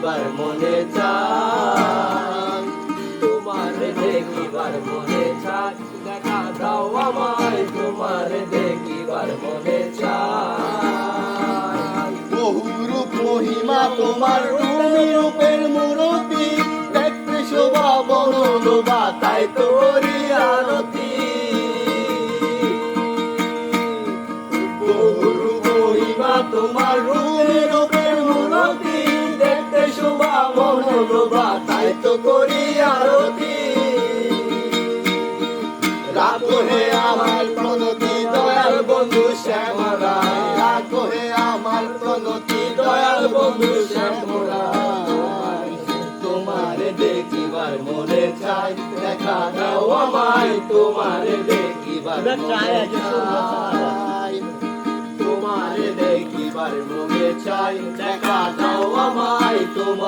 দেখিবার মনে চায়। তোমার দেখিবার মনে দেখা দাও তোমার দেখিবার মনে মহিমা তোমার তুমি রূপের মুরতি। দেখতে শোভা তাই তোরি আরতি। তোমার রূপ মন ডোবা করি আরতি। রাখো হে আমার প্রণতি দয়াল বন্ধু শ্যামরা। রাখো হে আমার প্রণতি দয়াল বন্ধু শ্যামরা। তোমারে দেখিবার মনে চাই দেখা দাও আমায় তোমারে দেখিবার মনে চাই। তোমারে দেখিবার মনে চাই দেখা দাও আমায় তোমার